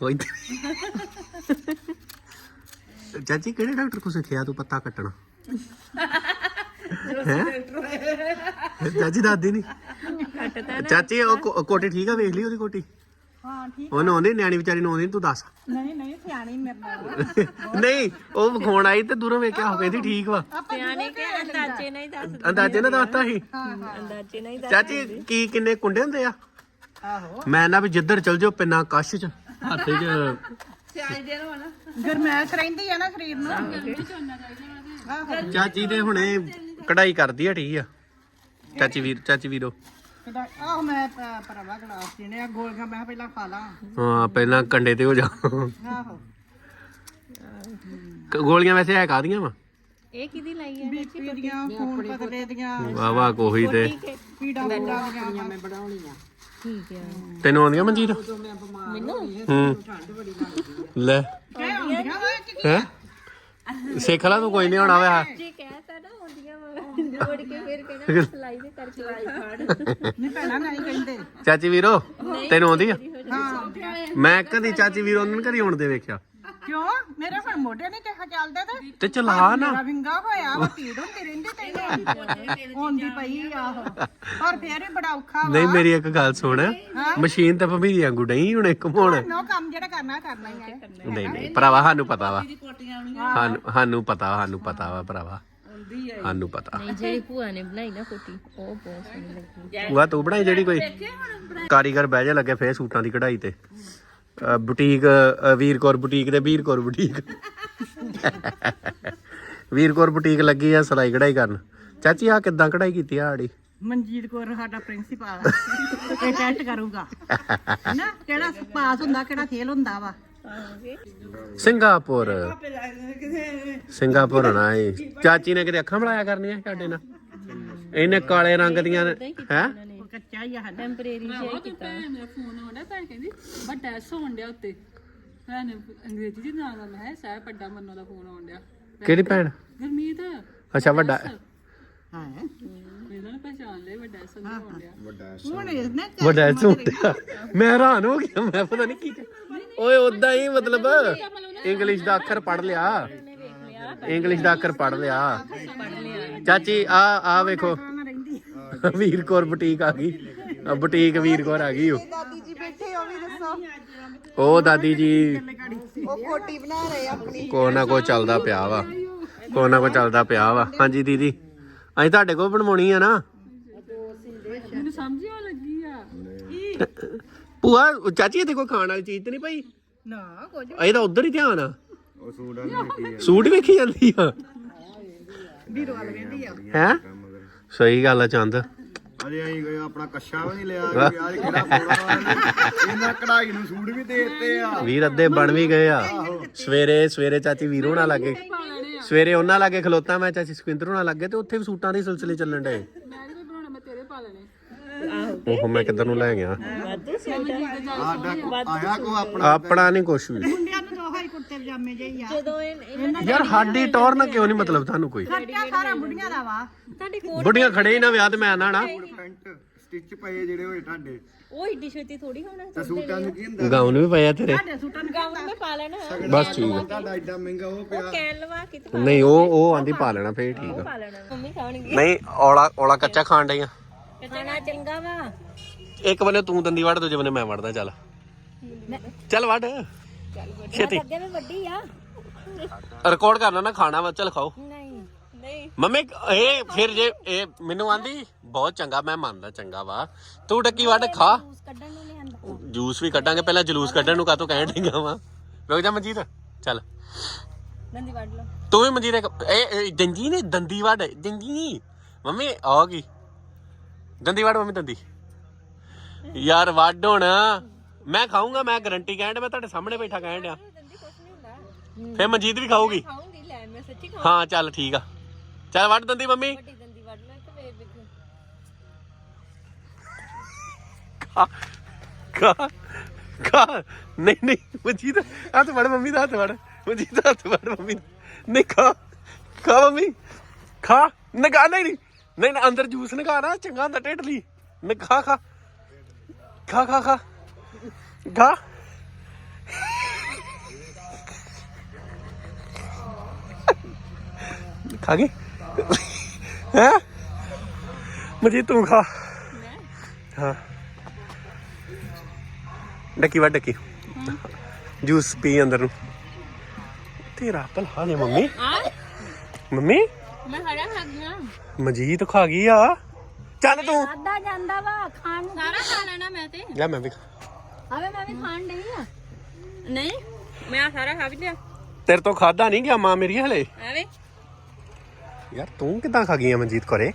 ਉਹ ਇੱਧਰ ਚਾਚੀ ਕਿਹੜੇ ਡਾਕਟਰ ਕੋਲ ਸਿੱਖਿਆ ਤੂੰ ਪੱਤਾ ਕੱਟਣਾ? ਹੈ? ਚਾਚੀ ਦਾਦੀ ਨਹੀਂ ਕੱਟਦਾ ਚਾਚੀ ਉਹ ਕੋ- ਕੋਟੀ ਠੀਕ ਆ ਵੇਖ ਲਈ ਉਹਦੀ ਕੋਟੀ? ਹਾਂ ਠੀਕ ਉਹਨੂੰ ਆਉਂਦੀ ਨਿਆਣੀ ਵਿਚਾਰੀ ਨੂੰ ਆਉਂਦੀ ਨੀ, ਤੂੰ ਦੱਸ। ਨਹੀਂ ਨਹੀਂ ਸਿਆਣੀ ਮੇਰੇ ਨਾਲ ਨਹੀਂ ਉਹ ਵਿਖਾਉਣ ਆਈ ਤੇ ਦੂਰੋਂ ਵੇਖਿਆ ਹੋ ਕਹਿੰਦੀ ਠੀਕ ਵਾ। ਸਿਆਣੇ ਕਿ ਅੰਦਾਜ਼ੇ ਨਹੀਂ ਦੱਸ ਅੰਦਾਜ਼ੇ ਨਾਲ ਦੱਸਤਾ ਸੀ। ਅੰਦਾਜ਼ੇ ਨਹੀਂ ਦੱਸ ਚਾਚੀ ਕੀ ਕਿੰਨੇ ਕੁੰਡੇ ਹੁੰਦੇ ਆ? ਆਹੋ। ਮੈਂ ਨਾ ਵੀ ਜਿੱਧਰ ਚਲ ਜਾਓ ਪਿੰਨਾ ਕੱਸ਼ ਚ। ਹੱਥ ਚ ਗਰਮੈਸ਼ ਰਹਿੰਦੀ ਆ ਨਾ ਸਰੀਰ ਨੂੰ। ਚਾਚੀ ਦੇ ਹੁਣੇ ਕਢਾਈ ਕਰਦੀ ਹਟੀ ਆ। ਚਾਚੀ ਵੀਰ ਚਾਚੀ ਵੀਰੋ। ਕਿਹੜਾ- ਆਹੋ ਮੈਂ ਪ- ਭਰਾਵਾ ਗਲਾਸ ਜਿਹਨੇ ਆ ਗੋਲੀਆਂ ਮੈਂ ਕਿਹਾ ਪਹਿਲਾਂ ਖਾ ਲਾਂ। ਹਾਂ ਪਹਿਲਾਂ ਕੰਡੇ ਤੇ ਹੋ ਜਾ। ਆਹੋ। ਕ- ਗੋਲੀਆਂ ਵੈਸੇ ਹੈ ਕਾਦੀਆਂ ਵਾ? ਇਹ ਕਿਹਦੀ ਲਾਈ ਹੈ ਬੀਪੀ ਦੀਆਂ ਖੂਨ ਪਤਲੇ ਦੀਆਂ। ਵਾ ਵਾ ਕੋਹੀ ਤੇ। ਪੀੜਾ ਪੂੜਾ ਦੀਆਂ। ਮੈਂ ਠੀਕ ਹੈ ਤੈਨੂੰ ਆਉਂਦੀਆਂ ਮਨਜੀਤ? ਮੈਨੂੰ? ਹੂੰ। ਲੈ। ਹੈ? ਸਿੱਖ ਲਾ ਤੂੰ ਕੋਈ ਨਹੀਂ ਹੋਣਾ ਵਾ। ਜੇ ਕਹਿਤਾ ਨਾ ਹੁੰਦੀਆਂ ਵਾ। ਜੋੜ ਕੇ ਫਿਰ ਕਹਿਣਾ ਸਲਾਈ ਦੇ ਕਰਕੇ ਲਾਈ ਫਾੜ। ਨਹੀਂ ਭੈਣਾ ਨਹੀਂ ਕਹਿੰਦੇ। ਚਾਚੀ ਵੀਰੋ ਤੈਨੂੰ ਆਉਂਦੀ ਆ? ਹਾਂ। ਮੈਂ ਕਦੀ ਚਾਚੀ ਵੀਰੋ ਨੂੰ ਨੀ ਕਦੀ ਆਉਣ ਦੇ ਵੇਖਿਆ। ਕਿਉਂ? ਮੇਰੇ ਹੁਣ ਮੋਢੇ ਨਹੀਂ ਕਿਹਾ ਚੱਲਦੇ ਤੇ। ਤੇ ਚਲਾ ਨਾ। ਮੇਰਾ ਵਿੰਗਾ ਹੋਇਆ ਵਾ ਪੀੜ ਹੁੰਦੀ ਰਹਿੰਦੀ ਤੈਨੂੰ ਹੁੰਦੀ ਪਈ ਆਹੋ ਪਰ ਫੇਰ ਵੀ ਬੜਾ ਔਖਾ ਵਾ। ਨਹੀਂ ਮੇਰੀ ਇੱਕ ਗੱਲ ਸੁਣ। ਮਸ਼ੀਨ ਤਾਂ ਭੰਬੀਰੀ ਵਾਂਗੂ ਨਹੀਂ ਹੁਣੇ ਘੁਮਾਉਣ ਨੋ ਕੰਮ ਜਿਹੜਾ ਕਰਨਾ ਕਰਨਾ ਹੀ ਹੈ ਨਹੀਂ ਨਹੀਂ ਭਰਾਵਾ ਸਾਨੂੰ ਪਤਾ ਵਾ। ਸਾਨੂੰ ਸਾਨੂੰ ਪਤਾ ਸਾਨੂੰ ਪਤਾ ਵਾ ਭਰਾਵਾ। ਸਾਨੂੰ ਪਤਾ। ਨਹੀਂ ਜਿਹੜੀ ਭੂਆ ਨੇ ਬਣਾਈ ਨਾ ਕੋਟੀ ਉਹ ਬਹੁਤ ਸੋਹਣੀ ਲੱਗੀ। ਵਾ ਤੂੰ ਬਣਾਈ ਜਿਹੜੀ ਕੋਈ ਕਾਰੀਗਰ ਬਹਿ ਜਾ ਲੱਗੇ ਫੇਰ ਸੂਟਾਂ ਦੀ ਕਢਾਈ ਤੇ। ਬੁਟੀਕ ਵੀਰ ਕੌਰ ਬੁਟੀਕ ਤੇ ਵੀਰ ਕੌਰ ਬੁਟੀਕ। ਵੀਰ ਕੌਰ ਬੁਟੀਕ ਲੱਗੀ ਆ ਸਲਾਈ ਕਢਾਈ ਕਰਨ। ਚਾਚੀ ਆ ਕਿੱਦਾਂ ਕਢਾਈ ਕੀਤੀ ਆ ਆੜੀ? ਮਨਜੀਤ ਕੌਰ ਸਾਡਾ ਪ੍ਰਿੰਸੀਪਲ ਇਹ ਟੈਸਟ ਕਰੂਗਾ। ਨਾ ਕਿਹੜਾ ਪਾਸ ਹੁੰਦਾ ਕਿਹੜਾ ਫੇਲ ਹੁੰਦਾ ਵਾ। ਸਿੰਗਾਪੁਰ। ਸਿੰਗਾਪੁਰ ਨਾ ਇਹ ਚਾਚੀ ਨੇ ਕਿਤੇ ਅੱਖਾਂ ਬਲਾਇਆ ਕਰਨੀਆਂ ਸਾਡੇ ਨਾਲ? ਇਹਨੇ ਕਾਲੇ ਰੰਗ ਦੀਆਂ ਹੈ? ਕੱਚਾ ਹੀ ਆ ਹਨਾ। ਟੈਂਪਰੇਰੀ ਜਿਹਾ ਕੀਤਾ। ਮੇਰਾ ਫੋਨ ਆਉਂਦਾ ਭੈਣ ਕਹਿੰਦੀ ਬਟ ਐਸ ਹੋਣ ਡਿਆ ਉੱਤੇ। ਭੈਣ ਨੇ ਅੰਗਰੇਜ਼ੀ ਦੀ ਨਾਂ ਦਾ ਮੈਂ ਹੈ ਸਾਹਿਬ ਪੱਡਾ ਮੰਨੋ ਦਾ ਫੋਨ ਆਉਣ ਡਿਆ। ਕਿਹੜੀ ਭੈਣ? ਗਰਮੀਤ। ਅੱਛਾ ਵੱਡਾ। ਹਾਂ। ਇਹਨਾਂ ਨੇ ਪਛਾਣ ਲਿਆ ਵੱਡਾ ਐਸ ਹੋਣ ਡਿਆ। ਹੁਣ ਇਹਨੇ ਵੱਡਾ ਝੂਟਿਆ ਮੈਂ ਹੈਰਾਨ ਹੋ ਗਿਆ ਮੈਂ ਪਤਾ ਨਹੀਂ ਕੀ ਓਏ ਉਦਾਂ ਹੀ ਮਤਲਬ ਇੰਗਲਿਸ਼ ਦਾ ਅੱਖਰ ਪੜ ਲਿਆ। ਇੰਗਲਿਸ਼ ਦਾ ਅੱਖਰ ਪੜ ਲਿਆ। ਚਾਚੀ ਆ ਆ ਵੇਖੋ। ਵੀਰ ਕੌਰ ਬੁਟੀਕ ਆ ਗਈ। ਆਹ ਬੁਟੀਕ ਵੀਰ ਕੌਰ ਆ ਗਈ ਉਹ। ਦਾਦੀ ਜੀ ਬੈਠੇ ਉਹ ਵੀ ਦੱਸੋ। ਉਹ ਦਾਦੀ ਜੀ ਉਹ ਕੋਟੀ ਬਣਾ ਰਹੇ ਆ ਆਪਣੀ। ਕੋ ਨਾ ਕੋ ਚੱਲਦਾ ਪਿਆ ਵਾ। ਕੋ ਨਾ ਕੋ ਚੱਲਦਾ ਪਿਆ ਵਾ। ਹਾਂਜੀ ਦੀਦੀ ਅਸੀਂ ਤੁਹਾਡੇ ਕੋਲ ਬਣਵਾਉਣੀ ਆ ਨਾ। ਮੈਨੂੰ ਸਮਝ ਹੀ ਆ ਲੱਗੀ ਆ। ਭੂਆ ਚਾਚੀ ਇਹਦੇ ਕੋਈ ਖਾਣ ਵਾਲੀ ਚੀਜ਼ ਤੇ ਨਹੀਂ ਪਈ? ਨਾ ਕੁਝ ਇਹ ਤਾਂ ਉਧਰ ਹੀ ਧਿਆਨ ਆ। ਸੂਟ ਵੇਖੀ ਜਾਂਦੀ ਆ। ਵੀਰੋ ਵਾਲ ਵੇਂਦੀ ਆ। ਹੈ? ਸਹੀ ਗੱਲ ਆ ਚੰਦ। ਅਜੇ ਅਸੀਂ ਕੋਈ ਆਪਣਾ ਕੱਛਾ ਵੀ ਨਹੀਂ ਲਿਆ ਕਿ ਯਾਰ ਕਿਹੜਾ ਫੋੜਾ ਇਹਨਾਂ ਕਢਾਈ ਨੂੰ ਸੂਟ ਵੀ ਦੇ ਦਿੱਤੇ ਆ। ਵੀਰ ਅੱਧੇ ਬਣ ਵੀ ਗਏ ਆ। ਸਵੇਰੇ ਸਵੇਰੇ ਚਾਚੀ ਵੀਰੋ ਨਾਲ ਲੱਗੇ। ਸਵੇਰੇ ਉਹਨਾਂ ਲਾਗੇ ਖਲੋਤਾ ਮੈਂ ਚਾਚੀ ਸੁਖਿੰਦਰ ਹੋਣਾ ਲੱਗੇ ਤੇ ਉੱਥੇ ਵੀ ਸੂਟਾਂ ਦੇ ਸਿਲਸਿਲੇ ਚੱਲਣ ਡਏ। ਮੈਂ ਨਹੀਂ ਬਣਾਉਣਾ ਮੈਂ ਤੇਰੇ ਪਾ ਲੈਣੇ ਉਹ ਮੈਂ ਕਿੱਧਰ ਨੂੰ ਲੈ ਗਿਆ? ਸਾਡਾ ਆਇਆ ਕੋ ਆਪਣਾ ਆਪਣਾ ਨਹੀਂ ਕੁਛ ਵੀ। ਆ। ਜਦੋਂ ਇਹ ਇਹਨਾਂ ਯਾਰ ਸਾਡੀ ਟੌਰ ਨਾ ਕਿਉਂ ਨਹੀਂ ਮਤਲਬ ਤੁਹਾਨੂੰ ਕੋਈ? ਖਰਚਾ ਸਾਰਾ ਬੁੱਢੀਆਂ ਦਾ ਵਾ। ਤੁਹਾਡੀ ਕੋਟ ਬੁੱਢੀਆਂ ਖੜੇ ਹੀ ਨਾ ਵਿਆਹ ਤੇ ਮੈਂ ਨਾ ਨਾ। ਪੈਂਟ ਸਟਿਚ ਪਏ ਜਿਹੜੇ ਹੋਏ ਤੁਹਾਡੇ। ਉਹ ਏਡੀ ਛੇਤੀ ਥੋੜੀ ਹੋਣਾ ਤੇ ਸੂਟਾਂ ਨੂੰ ਕੀ ਹੁੰਦਾ? ਗਾਉਨ ਵੀ ਪਿਆ ਤੇਰੇ। ਸਾਡੇ ਸੂਟਾਂ ਨੂੰ ਗਾਉਨ ਮੈਂ ਪਾ ਲੈਣਾ। ਬਸ ਠੀਕ ਆ। ਤੁਹਾਡਾ ਐਡਾ ਮਹਿੰਗਾ ਉਹ ਪਿਆ। ਕਹਿਣ ਲਵਾ ਕਿਤੇ ਨਹੀਂ ਉਹ ਉਹ ਆਂਦੀ ਪਾ ਲੈਣਾ ਫੇਰ ਠੀਕ ਆ। ਪਾ ਲੈਣਾ। ਮੰਮੀ ਖਾਣਗੇ। ਨਹੀਂ ਔਲਾ ਔਲਾ ਕੱਚਾ ਖਾਣ ਚੰਗਾ ਵਾ। ਇੱਕ ਬੰਨੇ ਤੂੰ ਦੰਦੀ ਵੜ ਦੂਜੇ ਬੰਨੇ ਮੈਂ ਵੜਦਾ ਚੱਲ। ਚੱਲ ਵੜ ਛੇਤੀ। ਅੱਗੇ ਮੈਂ ਵੱਡੀ ਆ। ਰਿਕਾਰਡ ਕਰਨਾ ਨਾ ਖਾਣਾ ਵਾ ਚੱਲ ਖਾਓ। ਨਹੀਂ। ਨਹੀਂ। ਮੰਮੀ ਇਹ ਫਿਰ ਜੇ ਇਹ ਮੈਨੂੰ ਆਂਦੀ ਬਹੁਤ ਚੰਗਾ ਮੈਂ ਮੰਨਦਾ ਚੰਗਾ ਵਾ। ਤੂੰ ਡੱਕੀ ਵੱਢ ਖਾ। ਜੂਸ ਕੱਢਣ ਨੂੰ ਲਿਆਂਦਾ। ਜੂਸ ਵੀ ਕੱਢਾਂਗੇ ਪਹਿਲਾਂ ਜਲੂਸ ਕੱਢਣ ਨੂੰ ਕਾਤੋਂ ਕਹਿਣ ਡਈਆਂ ਵਾ। ਰੁਕ ਜਾ ਮਨਜੀਤ ਚੱਲ। ਦੰਦੀ ਵੱਢ ਲਓ। ਤੂੰ ਵੀ ਮਨਜੀਤ ਇੱਕ- ਇਹ ਇਹ ਨੇ ਦੰਦੀ ਵੱਢ ਦੰਜੀ ਨਹੀਂ। ਮੰਮੀ ਆ ਗਈ ਦੰਦੀ ਵੱਢ ਮੰਮੀ ਦੰਦੀ। ਯਾਰ ਵੱਢ ਹੁਣ। ਮੈਂ ਖਾਊਂਗਾ ਮੈਂ ਗਰੰਟੀ ਕਹਿਣ ਡਿਆ ਮੈਂ ਤੁਹਾਡੇ ਸਾਹਮਣੇ ਬੈਠਾ ਕਹਿਣ ਡਿਆ। ਦੰਦੀ ਕੁਛ ਨਹੀਂ ਹੁੰਦਾ। ਫੇਰ ਮਨਜੀਤ ਵੀ ਖਾਊਗੀ। ਖਾਉਂਗੀ ਲੈ ਮੈਂ ਸੱਚੀ ਖਾਉਂ ਹਾਂ ਚੱਲ ਠੀਕ ਆ। ਚੱਲ ਵੱਢ ਦੰਦੀ ਮੰਮੀ। ਵੱਡੀ ਦੰਦੀ ਵੱਢ ਲੈ ਤੇ ਫੇਰ ਵੇਖੋ। ਖਾ ਖਾ ਖਾ। ਨਹੀਂ ਨਹੀਂ ਮਨਜੀਤ ਹੱਥ ਫੜ ਮੰਮੀ ਦਾ ਹੱਥ ਫੜ ਮਨਜੀਤ ਹੱਥ ਫੜ ਮੰਮੀ ਦਾ। ਨਹੀਂ ਖਾ ਖਾ ਮੰਮੀ। ਖਾ ਨਗਾ ਨਹੀਂ ਨਹੀਂ ਨਹੀਂ ਅੰਦਰ ਜੂਸ ਨਗਾ ਨਾ ਚੰਗਾ ਹੁੰਦਾ ਢਿੱਡ ਲਈ। ਨ ਖਾ। ਖਾ ਖਾ ਖਾ। ਗਾ। ਖਾ ਗਏ ਹੈ? ਮਜੀ ਤੂੰ ਖਾ। ਹਾਂ। ਡੱਕੀ ਵਾ ਡੱਕੀ। ਜੂਸ ਪੀ ਅੰਦਰ ਨੂੰ। ਤੇਰਾ ਭਲਾ ਨੇ ਮੰਮੀ। ਮੰਮੀ? ਮੈਂ ਹੜਾ ਖਾ ਗਿਆ ਮਜੀਦ ਖਾ ਗਈ ਆ। ਚੱਲ ਤੂੰ। ਅੱਧਾ ਜਾਂਦਾ ਵਾ ਖਾਣ ਨੂੰ। ਸਾਰਾ ਖਾ ਲੈਣਾ ਮੈਂ ਤੇ। ਲੈ ਮੈਂ ਵੀ ਖਾ ਆਵੇ ਮੈਂ ਵੀ ਖਾਣ ਡਈ ਆ। ਨਹੀਂ ਮੈਂ ਆਹ ਸਾਰਾ ਖਾ ਵੀ ਲਿਆ। ਤੇਰੇ ਤੋਂ ਖਾਦਾ ਨਹੀਂ ਗਿਆ ਮਾਂ ਮੇਰੀ ਹਲੇ? ਐਵੇਂ? ਯਾਰ ਤੂੰ ਕਿਦਾਂ ਖਾ ਗਈ ਆ ਮਨਜੀਤ ਕੋਰੇ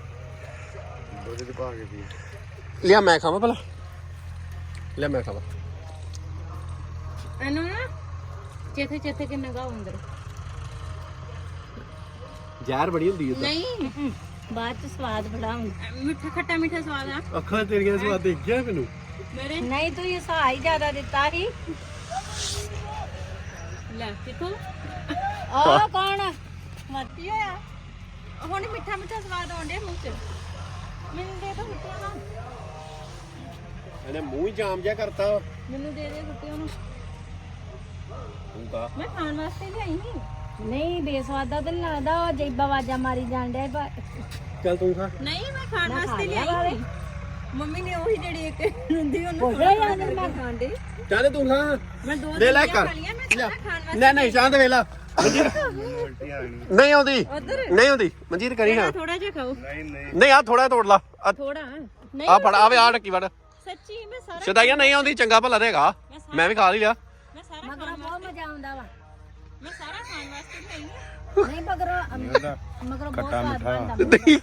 ਦੁੱਧ ਚ ਪਾ ਕੇ ਪੀ ਲਿਆ ਮੈਂ ਖਾਵਾਂ ਭਲਾ। ਲੈ ਮੈਂ ਖਾਵਾਂ। ਇਹਨੂੰ ਨਾ ਚੇਥੇ ਚੇਥੇ ਕਿੰਨਾ ਗਾ ਅੰਦਰ। ਜ਼ਹਿਰ ਬੜੀ ਹੁੰਦੀ ਹੈ ਨਹੀਂ ਬਾਅਦ ਚ ਸਵਾਦ ਬੜਾ ਹੁੰਦਾ ਮਿੱਠਾ ਖੱਟਾ ਮਿੱਠਾ ਸਵਾਦ ਆ। ਅੱਖਾਂ ਤੇਰੀਆਂ ਸਵਾਦ ਦੇਖ ਗਿਆ ਮੈਨੂੰ। ਮੇਰੇ? ਨਹੀਂ ਤੂੰ ਇਹ ਸਹਾਈ ਹੀ ਜ਼ਿਆਦਾ ਦਿੱਤਾ ਸੀ। ਲੈ ਕਿਥੋਂ? ਉਹ ਕੌਣ? ਮੱਤੀ ਹੋਇਆ। ਹੁਣ ਮਿੱਠਾ ਮਿੱਠਾ ਸਵਾਦ ਆਉਂਦੇ ਮੂੰਹ ਚ। ਮੈਨੂੰ ਦੇ ਦੋ ਨਾ। ਇਹਨੇ ਮੂੰਹ ਹੀ ਜਾਮ ਜਿਆ ਕਰਤਾ। ਮੈਨੂੰ ਦੇ ਦੇ ਗੁੱਟੀਆਂ ਨੂੰ ਤੂੰ ਕਾ ਮੈਂ ਖਾਣ ਵਾਸਤੇ ਲਿਆਈ ਸੀ। ਨਹੀਂ ਬੇਸਵਾਦਾ ਤਾਂ ਨੀ ਲੱਗਦਾ ਉਹ ਜੈਬਾ ਵਾਜਾ ਮਾਰੀ ਜਾਂਦੇ ਚੱਲ ਤੂੰ ਖਾ। ਨਹੀਂ ਮੈਂ ਖਾਣ ਵਾਸਤੇ ਲਿਆਈ ਸੀ। ਮੰਮੀ ਨੇ ਉਹੀ ਜਿਹੜੀ ਇੱਕ ਹੁੰਦੀ ਉਹਨੂੰ ਥੋੜਾ ਜਿਹਾ ਮੈਂ ਖਾਣ ਦੇ। ਚੱਲ ਤੂੰ ਖਾ। ਮੈਂ ਦੋ ਲੈ ਲੈ ਗੁੱਟੀਆਂ ਕਰ ਖਾ ਲਈਆਂ, ਮੈਂ ਸਾਰਾ ਖਾਣ ਵਾਸਤੇ ਨਹੀਂ ਨਹੀਂ ਸ਼ਾਂਤ ਵੇਲਾ। ਨਹੀਂ ਆਉਂਦੀ। ਉਧਰ? ਨਹੀਂ ਆਉਂਦੀ। ਮਨਜੀਤ ਕਰੀ ਹਾਂ ਥੋੜਾ ਜਿਹਾ ਖਾਓ। ਨਹੀਂ ਨਹੀਂ ਨਹੀਂ ਆ ਥੋੜਾ ਤੋੜ ਲਾ। ਥੋੜਾ ਨਹੀਂ ਆ ਫੜ ਆਵੇ ਆ ਡੱਕੀ ਵੜ ਸੱਚੀ ਮੈਂ ਸਾਰਾ ਸਦਾਈਆ ਨਹੀਂ ਆਉਂਦੀ ਚੰਗਾ ਭਲਾ ਰਹੇਗਾ ਮੈਂ ਵੀ ਖਾ ਲਿਆ ਮੈਂ ਸਾਰਾ ਮਗਰੋਂ ਬਹੁਤ ਮਜ਼ਾ ਆਉਂਦਾ ਵਾ। ਮੈਂ ਸਾਰਾ ਖਾਣ ਵਾਸਤੇ ਨਹੀਂ ਮਗਰੋਂ ਮਗਰੋਂ ਬਹੁਤ ਸਵਾਦ ਬਣਦਾ। ਨਹੀਂ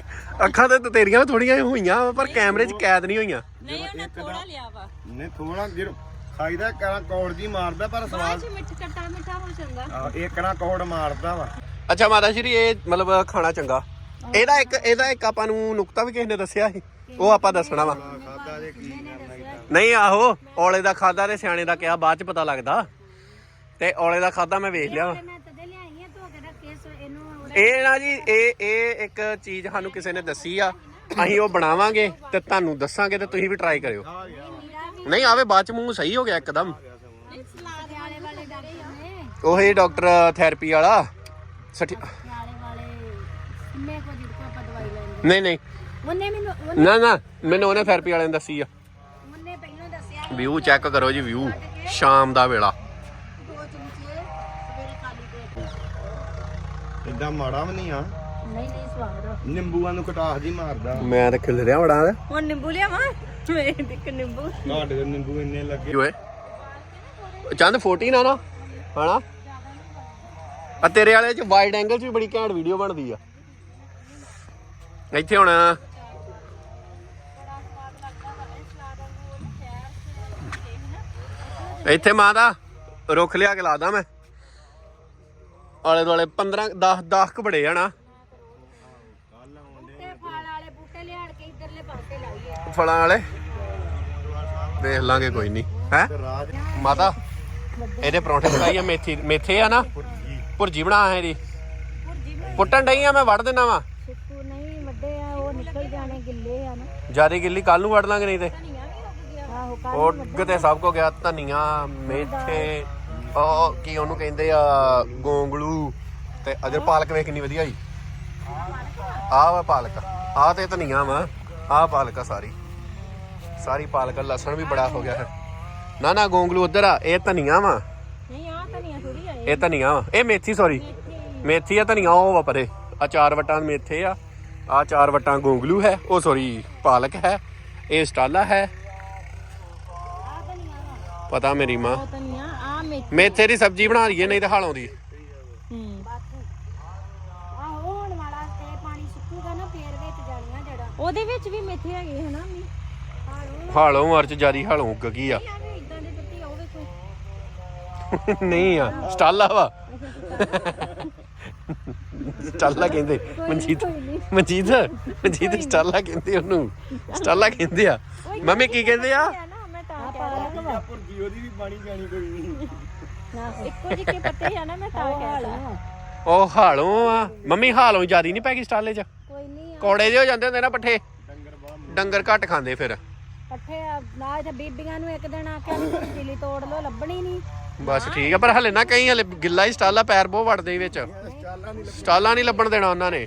ਅੱਖਾਂ ਤੇ ਤੇਰੀਆਂ ਵੀ ਥੋੜੀਆਂ ਹੋਈਆਂ ਵਾਂ, ਪਰ ਕੈਮਰੇ 'ਚ ਕੈਦ ਨਹੀਂ ਹੋਈਆਂ। ਨਹੀਂ ਉਹਨੇ ਥੋੜਾ ਲਿਆ ਵਾ। ਨਹੀਂ ਥੋੜਾ ਜਿਰ ਖਾਈਦਾ ਕਰਾਂ ਕੌੜ ਜੀ ਮਾਰਦਾ ਪਰ ਸਵਾਦ ਮਿੱਠ ਖੱਟਾ ਮਿੱਠਾ ਹੋ ਜਾਂਦਾ। ਆਹ, ਇੱਕ ਨਾ ਕੌੜ ਮਾਰਦਾ ਵਾ। ਅੱਛਾ ਮਾਤਾ ਸ਼੍ਰੀ ਇਹ ਮਤਲਬ ਖਾਣਾ ਚੰਗਾ। ਇਹਦਾ ਇੱਕ ਇਹਦਾ ਇੱਕ ਆਪਾਂ ਨੂੰ ਨੁਕਤਾ ਵੀ ਕਿਸੇ ਨੇ ਦੱਸਿਆ ਸੀ ਉਹ ਆਪਾਂ ਦੱਸਣਾ ਵਾ। ਨਹੀਂ ਆਹੋ ਔਲੇ ਦਾ ਖਾਦਾ ਤੇ ਸਿਆਣੇ ਦਾ ਕਿਹਾ ਬਾਅਦ ਚ ਪਤਾ ਲੱਗਦਾ। ਤੇ ਔਲੇ ਦਾ ਖਾਦਾ ਮੈਂ ਵੇਖ ਲਿਆ ਵਾ। ਮੈਂ ਤਦੇ ਲਿਆਈ ਆ ਧੋ ਕੇ ਰੱਖੇ ਸੋ ਇਹਨੂੰ ਇਹ ਨਾ ਜੀ ਇਹ ਇਹ ਇੱਕ ਚੀਜ਼ ਸਾਨੂੰ ਕਿਸੇ ਨੇ ਦੱਸੀ ਆ ਅਸੀਂ ਉਹ ਬਣਾਵਾਂਗੇ ਤੇ ਤੁਹਾਨੂੰ ਦੱਸਾਂਗੇ ਤੇ ਤੁਸੀਂ ਵੀ ਟਰਾਈ ਕਰਿਓ। ਨਹੀਂ ਆਵੇ ਬਾਅਦ ਚ ਮੂੰਹ ਸਹੀ ਹੋ ਗਿਆ ਇੱਕਦਮ। ਡਾਕਟਰ ਉਹੀ ਡਾਕਟਰ ਥੈਰੇਪੀ ਵਾਲਾ। ਸਠੀ ਨਹੀਂ ਨਹੀਂ। ਉਹਨੇ ਮੈਨੂੰ ਉਹਨੇ ਨਾ ਨਾ ਮੈਨੂੰ ਉਹਨੇ ਥੈਰੇਪੀ ਵਾਲੇ ਨੇ ਦੱਸੀ ਆ। ਉਹਨੇ ਪਹਿਲਾਂ ਦੱਸਿਆ ਵਿਊ ਚੈੱਕ ਕਰੋ ਜੀ ਵਿਊ ਸ਼ਾਮ ਦਾ ਵੇਲਾ। ਏਦਾਂ ਮਾੜਾ ਵੀ ਨਹੀਂ ਆ। ਨਹੀਂ ਨਹੀਂ ਸਵਾਦ ਆ। ਨਿੰਬੂਆਂ ਨੂੰ ਕਟਾਹ ਜੀ ਮਾਰਦਾ। ਮੈਂ ਤਾਂ ਖਿਲ ਰਿਹਾ ਬੜਾ ਹੁਣ ਨਿੰਬੂ ਲਿਆਵਾਂ? ਵੇ ਦੇਖ ਨਿੰਬੂ। ਤੁਹਾਡੇ ਦੇ ਨਿੰਬੂ ਇੰਨੇ ਲੱਗੇ। ਓਏ। ਚੰਦ 14 ਆ ਨਾ? ਹਨਾ? ਆ ਤੇਰੇ ਵਾਲੇ ਚ ਵਾਈਡ ਐਂਗਲ ਚ ਵੀ ਬੜੀ ਘੈਂਟ ਵੀਡੀਓ ਬਣਦੀ ਆ। ਇੱਥੇ ਹੁਣ ਇੱਥੇ ਮਾਂ ਦਾ ਰੁੱਖ ਲਿਆ ਕੇ ਲਾਦਾ ਮੈਂ। ਆਲੇ ਦੁਆਲੇ 15 10 10 ਕ ਬੜੇ ਆ ਨਾ। ਤੇ ਫਲ ਵਾਲੇ ਬੂਟੇ ਲਿਆੜ ਕੇ ਇਧਰਲੇ ਪਾਸੇ ਲਾਈਏ। ਫਲਾਂ ਵਾਲੇ? ਦੇਖ ਲਾਂਗੇ ਕੋਈ ਨਹੀਂ ਹੈ? ਮਾਤਾ ਇਹਦੇ ਪਰੌਂਠੇ ਪਕਾਈ ਆ ਮੇਥੀ ਮੇਥੇ ਆ ਨਾ? ਭੁਰਜੀ ਬਣਾ ਹੈ ਇਹਦੀ ਪੁੱਟਣ ਡਈ ਆ ਮੈਂ ਵੜ ਦੇਣਾ ਵਾ। ਸੁੱਕੂ ਨਹੀਂ ਵੱਡੇ ਆ ਉਹ ਨਿਕਲ ਜਾਣੇ ਗਿੱਲੇ ਆ ਨਾ। ਜਿਆਦੀ ਗਿੱਲੀ ਕੱਲ ਨੂੰ ਵੜ ਲਾਂਗੇ ਨਹੀਂ ਤੇ। ਆਹੋ ਕੱਲ ਉਹ ਕਿਤੇ ਸਭ ਕੋ ਗਿਆ ਧਨੀਆ ਮੇਥੇ ਉਹ ਕੀ ਉਹਨੂੰ ਕਹਿੰਦੇ ਆ ਗੋਂਗਲੂ। ਤੇ ਅਜਰ ਪਾਲਕ ਵੇਖ ਕਿੰਨੀ ਵਧੀਆ ਹੋਈ ਆਹ ਵਾ ਪਾਲਕ। ਆਹ ਤੇ ਧਨੀਆ ਵਾ। ਆਹ ਪਾਲਕ ਆ ਸਾਰੀ। ਸਾਰੀ ਪਾਲਕ ਲਸਣ ਵੀ ਬੜਾ ਹੋ ਗਿਆ ਹੈ। ਨਾ ਨਾ ਗੋਂਗਲੂ ਉਧਰ ਆ। ਇਹ ਧਨੀਆ ਵਾ। ਨਹੀਂ ਆ ਧਨੀਆ ਥੋੜੀ ਆ ਇਹ ਧਨੀਆ ਵਾ। ਇਹ ਮੇਥੀ ਸੌਰੀ ਮੇਥੀ। ਆ ਧਨੀਆ ਉਹ ਵਾ ਪਰੇ। ਆ ਚਾਰ ਵਟਾਂ ਮੇਥੇ ਆ। ਆ ਚਾਰ ਵਟਾਂ ਗੋਂਗਲੂ ਹੈ। ਉਹ ਸੌਰੀ ਪਾਲਕ ਹੈ। ਇਹ ਸਟਾਲਾ ਹੈ। ਪਤਾ ਮੇਰੀ ਮਾਂ। ਧਨੀਆ ਆ ਮੇਥੀ ਮੇਥੇ ਦੀ ਸਬਜ਼ੀ ਬਣਾ ਲਈਏ ਨਹੀਂ ਤਾਂ ਹਾਲੋਂ ਦੀ ਹੂੰ। ਆਹੋ ਹੋਣ ਵਾਲਾ ਤੇ ਪਾਣੀ ਸੁੱਕੂਗਾ ਨਾ ਫੇਰ ਵਿੱਚ ਜਾਣੀਆਂ ਜੜਾ। ਉਹਦੇ ਵਿੱਚ ਵੀ ਮੇਥੀ ਹੈਗੀ ਹੈ ਨਾ ਮੀ ਹਾਲੋ ਹਾਲੋਂ ਮਰਚ ਜਾਰੀ ਹਾਲੋਂ ਉੱਗ ਗਈ ਆ। ਆਵੇ ਇਦਾਂ ਦੇ ਪੱਤੀ ਉਹ ਵੇਖੋ। ਨਹੀਂ ਆ ਸਟਾਲਾ ਵਾ। ਸਟਾਲਾ ਕਹਿੰਦੇ ਮਨਜੀਤ ਮਨਜੀਤ ਮਨਜੀਤ ਸਟਾਲਾ ਕਹਿੰਦੇ ਉਹਨੂੰ। ਸਟਾਲਾ ਕਹਿੰਦੇ ਆ। ਮੰਮੀ ਕੀ ਕਹਿੰਦੇ ਆ? ਭੁਰਜੀ ਉਹਦੀ ਵੀ ਪਾਣੀ ਜਾਣੀ ਕੋਈ ਨਹੀਂ ਇੱਕੋ ਜਿਹੇ ਪੱਤੇ ਆ ਨਾ ਮੈਂ ਤਾਂ ਕਹਿਤਾ। ਉਹ ਹਾਲੋਂ ਆ। ਮੰਮੀ ਹਾਲੋਂ ਜਿਆਦੀ ਨਹੀਂ ਪੈ ਗਈ ਸਟਾਲੇ 'ਚ? ਕੋਈ ਨਹੀਂ ਕੋੜੇ ਜਿਹੇ ਹੋ ਜਾਂਦੇ ਹੁੰਦੇ ਨਾ ਪੱਠੇ। ਡੰਗਰ ਘੱਟ ਖਾਂਦੇ ਫਿਰ। ਪੱਠੇ ਆ, ਨਾ ਇੱਥੇ ਬੀਬੀਆਂ ਨੂੰ ਇੱਕ ਦਿਨ ਆਖਿਆ ਵੀ ਤੁਸੀਂ ਬਿੱਲੀ ਤੋੜ ਲਓ ਲੱਭਣੀ ਨਹੀਂ ਬਸ ਠੀਕ ਆ ਪਰ ਹਲੇ ਨਾ ਕਈ ਹਲੇ ਗਿੱਲਾ ਹੀ ਸਟਾਲਾ ਪੈਰ ਬਹੁਤ ਵੜਦੇ ਵਿੱਚ। ਸਟਾਲਾਂ ਨਹੀਂ ਲੱਭਣ ਦੇਣਾ ਉਹਨਾਂ ਨੇ।